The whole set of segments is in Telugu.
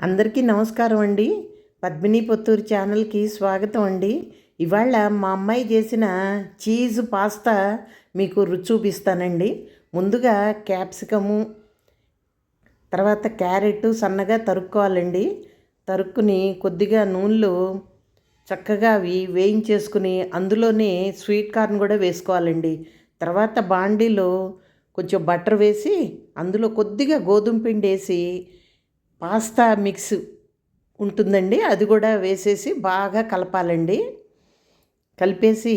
అందరికీ నమస్కారం అండి. పద్మిని పొత్తూరు ఛానల్కి స్వాగతం అండి. ఇవాళ మా అమ్మాయి చేసిన చీజ్ పాస్తా మీకు రుచి చూపిస్తానండి. ముందుగా క్యాప్సికము తర్వాత క్యారెట్ సన్నగా తరుక్కోవాలండి. తరుక్కుని కొద్దిగా నూనెలో చక్కగా అవి వేయించేసుకుని అందులోనే స్వీట్ కార్న్ కూడా వేసుకోవాలండి. తర్వాత బాండీలో కొంచెం బటర్ వేసి అందులో కొద్దిగా గోధుమ పిండి వేసి పాస్తా మిక్స్ ఉంటుందండి అది కూడా వేసేసి బాగా కలపాలండి. కలిపేసి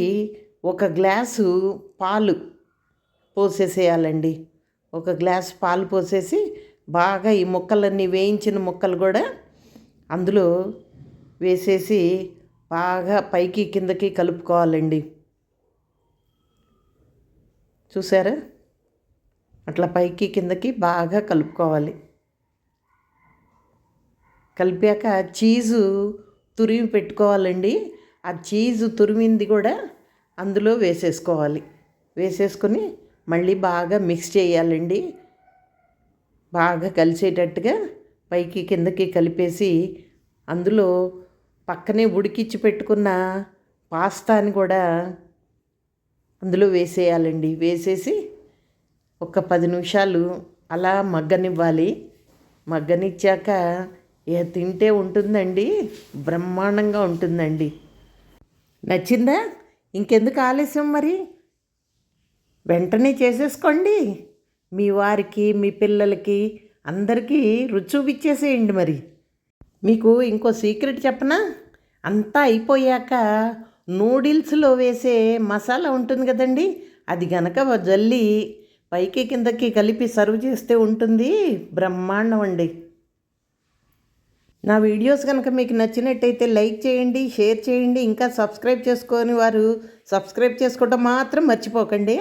ఒక గ్లాసు పాలు పోసేసేయాలండి. ఒక గ్లాస్ పాలు పోసేసి బాగా ఈ ముక్కలన్నీ వేయించిన ముక్కలు కూడా అందులో వేసేసి బాగా పైకి కిందకి కలుపుకోవాలండి. చూసారా? అట్లా పైకి కిందకి బాగా కలుపుకోవాలి. కలిపాక చీజు తురిమి పెట్టుకోవాలండి. ఆ చీజు తురిమింది కూడా అందులో వేసేసుకోవాలి. వేసేసుకొని మళ్ళీ బాగా మిక్స్ చేయాలండి. బాగా కలిసేటట్టుగా పైకి కిందకి కలిపేసి అందులో పక్కనే ఉడికిచ్చి పెట్టుకున్న పాస్తాని కూడా అందులో వేసేయాలండి. వేసేసి ఒక పది నిమిషాలు అలా మగ్గనివ్వాలి. మగ్గనిచ్చాక ఏ తింటే ఉంటుందండి బ్రహ్మాండంగా ఉంటుందండి. నచ్చిందా? ఇంకెందుకు ఆలస్యం మరి? వెంటనే చేసేసుకోండి. మీ వారికి మీ పిల్లలకి అందరికీ రుచి మరి. మీకు ఇంకో సీక్రెట్ చెప్పనా? అంతా అయిపోయాక నూడిల్స్లో వేసే మసాలా ఉంటుంది కదండి అది గనక జల్లి పైకి కిందకి కలిపి సర్వ్ చేస్తే ఉంటుంది బ్రహ్మాండం అండి. నా వీడియోస్ కనుక మీకు నచ్చినట్టయితే లైక్ చేయండి షేర్ చేయండి ఇంకా సబ్స్క్రైబ్ చేసుకొని వారు సబ్స్క్రైబ్ చేసుకోవటం మాత్రం మర్చిపోకండి.